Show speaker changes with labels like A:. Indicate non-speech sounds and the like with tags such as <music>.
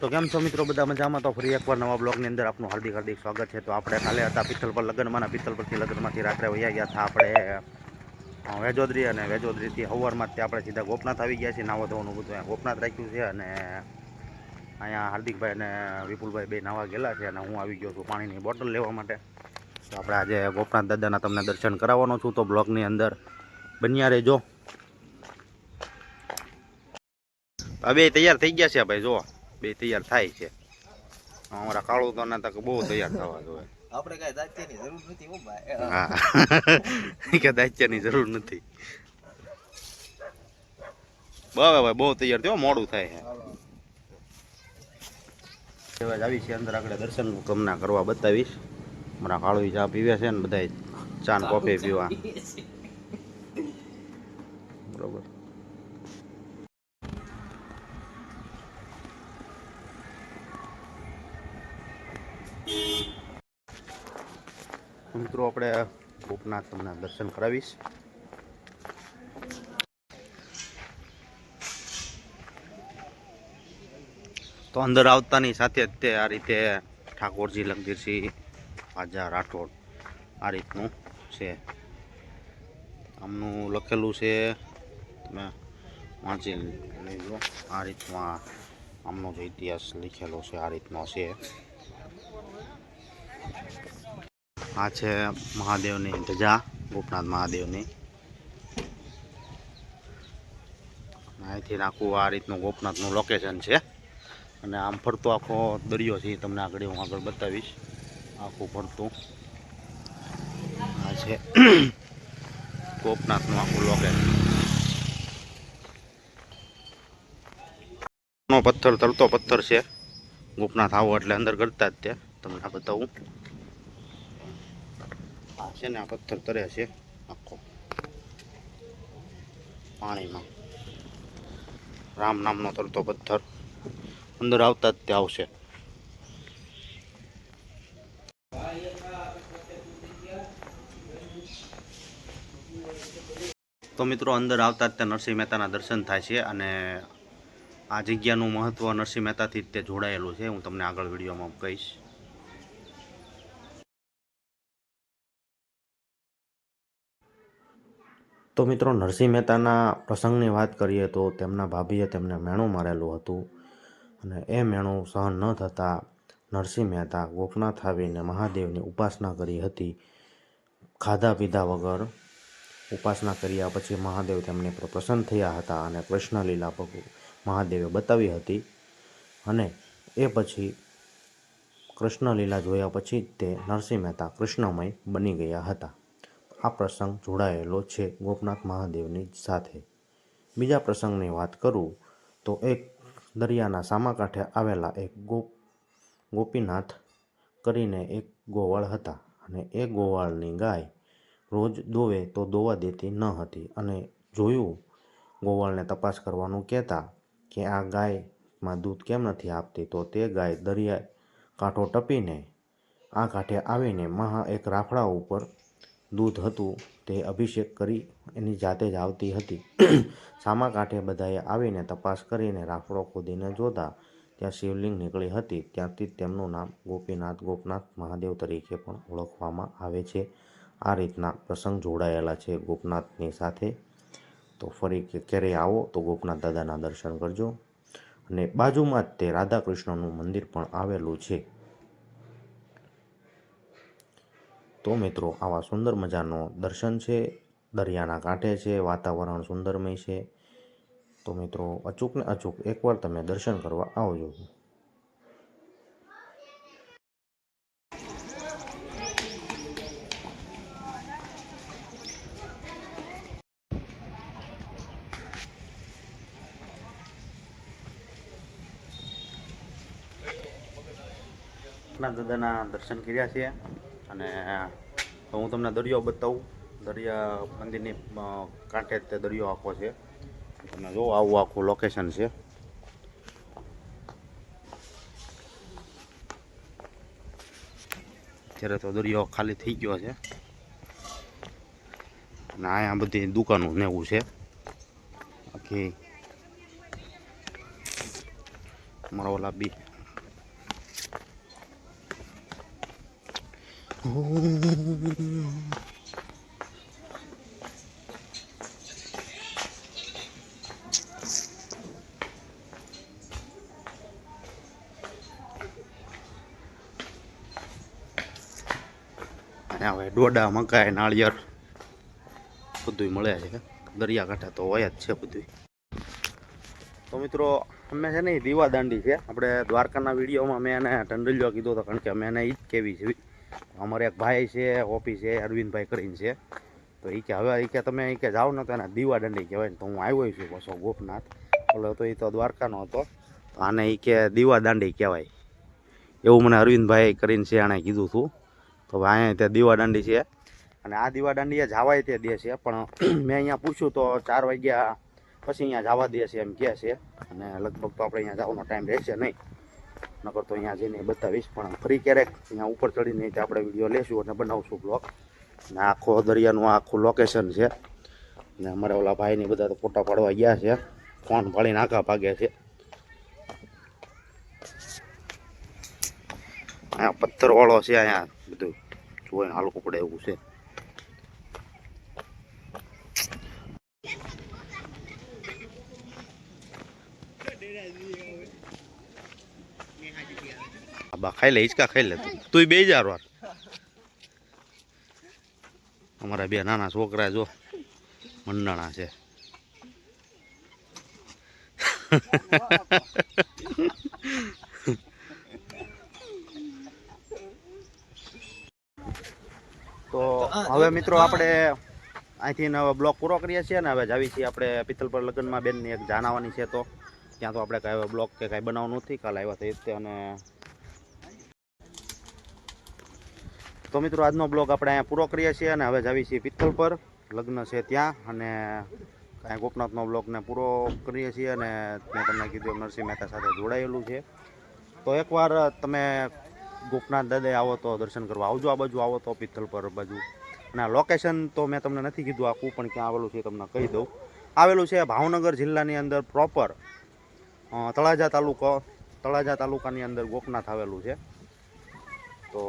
A: તો કેમ છો મિત્રો? બધા મજામાં? તો ફરી એકવાર નવા બ્લોગની અંદર આપનું હાર્દિક હાર્દિક સ્વાગત છે. તો આપણે કાલે હતા પિત્તલ પર લગ્નમાં પિત્તલ પરથી લગ્નમાંથી રાત્રે વયા ગયા હતા આપણે વેજોદરી અને વેજોદરીથી હવારમાંથી આપણે સીધા ગોપનાથ આવી ગયા છીએ, નાવા ધોવાનું બધું ગોપનાથ રાખ્યું છે અને અહીંયા હાર્દિકભાઈ અને વિપુલભાઈ બે નાવા ગયેલા છે અને હું આવી ગયો છું પાણીની બોટલ લેવા માટે. તો આપણે આજે ગોપનાથ દાદાના તમને દર્શન કરાવવાનો છું. તો બ્લોગની અંદર બન્યા રહેજો. હવે તૈયાર થઈ ગયા છે ભાઈ જો બે તૈયાર થાય છે. અમારા કાળો તો ના તક બહુ તૈયાર થવા જોઈએ.
B: આપણે કઈ દાંતિયાની જરૂર નથી હો ભાઈ.
A: હા. કે દાચ્યાની જરૂર નથી. બરાબર ભાઈ બહુ તૈયાર થયો મોડું થાય છે આવી છે અંદર આગળ દર્શન કમના કરવા બતાવીશ. અમારા કાળું ચા પીવે છે ને બધા ચા ને કોફી પીવા. મિત્રો, આપણે ભૂપનાથ તમને દર્શન કરાવીશ. તો અંદર આવતાની સાથે જ તે આ રીતે ઠાકોરજી લગદીરસિંહ રાજા રાઠોડ, આ રીતનું છે. આમનું લખેલું છે, તમે વાંચી આ રીતનું આ આમનો જે ઇતિહાસ લખેલો છે, આ રીતનો છે. આ છે મહાદેવની ધજા, ગોપનાથ મહાદેવની. અહીંથી આખું આ રીતનું ગોપનાથનું લોકેશન છે. અને આમ ફરતો આખો દરિયો છે તમને આગળ હું આગળ બતાવીશ. આખું ફરતું. આ છે ગોપનાથનું આખું લોકેશન પથ્થર, તરતો પથ્થર છે. ગોપનાથ આવો એટલે અંદર કરતા જ તે, તમને આ બતાવું. છે ને આ પથ્થર તરે છે. આખો. પાણીમાં. રામ નામનો તરતો પથ્થર. અંદર આવતા જ તે આવશે. તો મિત્રો, અંદર આવતા જ તે નરસિંહ મહેતાના દર્શન થાય છે અને આ જગ્યાનું મહત્ત્વ નરસિંહ મહેતાથી જ તે જોડાયેલું છે. હું તમને આગળ વિડીયોમાં કહીશ. તો મિત્રો નરસિંહ મહેતાના પ્રસંગની વાત કરીએ તો તેમના ભાભીએ તેમને મેણું મારેલું હતું અને એ મેણું સહન ન થતાં નરસિંહ મહેતા ગોપનાથ આવીને મહાદેવની ઉપાસના કરી હતી. ખાધા પીધા વગર ઉપાસના કર્યા પછી મહાદેવ તેમની પર, પ્રસન્ન થયા હતા અને કૃષ્ણ લીલા મહાદેવે બતાવી હતી અને એ પછી કૃષ્ણ લીલા જોયા પછી તે નરસિંહ મહેતા કૃષ્ણમય બની ગયા હતા. આ પ્રસંગ જોડાયેલો છે ગોપનાથ મહાદેવની સાથે. બીજા પ્રસંગની વાત કરું તો એક દરિયાના સામા કાંઠે આવેલા એક ગોપ, ગોપીનાથ કરીને એક ગોવાળ હતા અને એ ગોવાળની ગાય રોજ દોવે તો દોવા દેતી ન હતી અને જોયું, ગોવાળને તપાસ કરવાનું કહેતા કે આ ગાયમાં દૂધ કેમ નથી આપતી તો તે ગાય દરિયા કાંઠો ટપીને આ કાંઠે આવીને મહા એક રાફડા ઉપર દૂધ હતું તે અભિષેક કરી એની જાતે જ આવતી હતી. સામા કાંઠે બધાએ આવીને તપાસ કરીને રાફડો ખોદીને જોતા ત્યાં શિવલિંગ નીકળી હતી. ત્યાંથી તેમનું નામ ગોપીનાથ, ગોપનાથ મહાદેવ તરીકે પણ ઓળખવામાં આવે છે. આ રીતના પ્રસંગ જોડાયેલા છે ગોપનાથની સાથે. તો ફરી ક્યારેય આવો તો ગોપનાથ દાદાના દર્શન કરજો. અને બાજુમાં જ તે રાધા કૃષ્ણનું મંદિર પણ આવેલું છે. તો મિત્રો, આવા સુંદર મજાનો દર્શન છે, દરિયાના કાંઠે છે, વાતાવરણ સુંદરમય છે. તો મિત્રો, અચૂક ને અચૂક એકવાર તમે દર્શન કરવા આવજો. દાદાના દર્શન કર્યા છે. અને તો હું તમને દરિયો બતાવું. દરિયા મંદિરની કાંઠે તે દરિયો આખો છે. તમે જો આવું આખું લોકેશન છે. અત્યારે તો દરિયો ખાલી થઈ ગયો છે. અને અહીંયા બધી દુકાનો ને એવું છે. આખી. મારા ઓલા બી હવે ડોડા મકાઈ, નાળિયેર બધું મળે છે. દરિયાકાંઠે તો હોય જ છે બધું તો મિત્રો, અમે છે ને દીવા દાંડી છે. આપણે દ્વારકાના વિડીયોમાં મેં એને ટંડલિયો કીધો હતો, કારણ કે અમે એને એ કેવી છે. અમારે એક ભાઈ છે, ઓફિસ અરવિંદભાઈ કરીને છે. તો એ કે હવે એ કે તમે એ કે જાઓ ને તો એના દીવા દાંડી કહેવાય ને તો હું આવ્યો છું પાછો ગોપનાથ. એટલે તો એ તો દ્વારકાનો હતો. તો આને એ કે દીવા દાંડી કહેવાય. એવું મને અરવિંદભાઈ કરીને છે એણે કીધું હતું તો હવે અહીંયા ત્યાં દીવા દાંડી છે. અને આ દીવા દાંડીએ જવાય તે દે છે, પણ <clears throat> મેં અહીંયા પૂછ્યું તો ચાર વાગ્યા પછી અહીંયા જવા દે છે એમ કહે છે. અને લગભગ તો આપણે અહીંયા જવાનો ટાઈમ રહેશે નહીં. નકર તો અહીંયા જઈને બતાવીશ, પણ ફરી ક્યારેક અહીંયા ઉપર ચડીને આપણે વીડિયો લેશું અને બનાવશું બ્લોગ ને આખો દરિયાનું આખું લોકેશન છે. ને અમારા ઓલા ભાઈને બધા તો ફોટા પાડવા ગયા છે. ફોન પાડીને આખા ભાગ્યા છે. અહીંયા પથ્થરવાળો છે અહીંયા બધું. જોઈને હાલકું પડે એવું છે. બા, ખાઈ લે, હિંચકા ખાઈ લે તું. બે હજાર વાર અમારા બે નાના છોકરા જો, મંડાણા છે. તો હવે મિત્રો આપણે અહીંથી હવે બ્લોક પૂરો કરીએ છીએ ને, હવે જાવી છીએ આપણે પિત્તલપર લગ્નમાં બેનની એક જાન આવવાની છે તો. ત્યાં તો આપણે કાંઈ બ્લોક કે કાંઈ બનાવવાનું નથી, કાલે આવ્યા થઈ અને તો મિત્રો, આજનો બ્લોગ આપણે અહીંયા પૂરો કરીએ છીએ અને હવે જાવી છીએ પિત્તલ પર. લગ્ન છે ત્યાં અને કાંઈ ગોપનાથનો બ્લોગને પૂરો કરીએ છીએ અને મેં તમને કીધું નરસિંહ મહેતા સાથે જોડાયેલું છે. તો એકવાર તમે ગોપનાથ દાદા આવો તો દર્શન કરવા આવજો આ બાજુ, આવો તો પિત્તલ પર બાજુ. અને લોકેશન તો મેં તમને નથી કીધું આખું, પણ ક્યાં આવેલું છે તમને કહી દઉં. આવેલું છે ભાવનગર જિલ્લાની અંદર પ્રોપર તળાજા તાલુકો, તળાજા તાલુકાની અંદર ગોપનાથ આવેલું છે. તો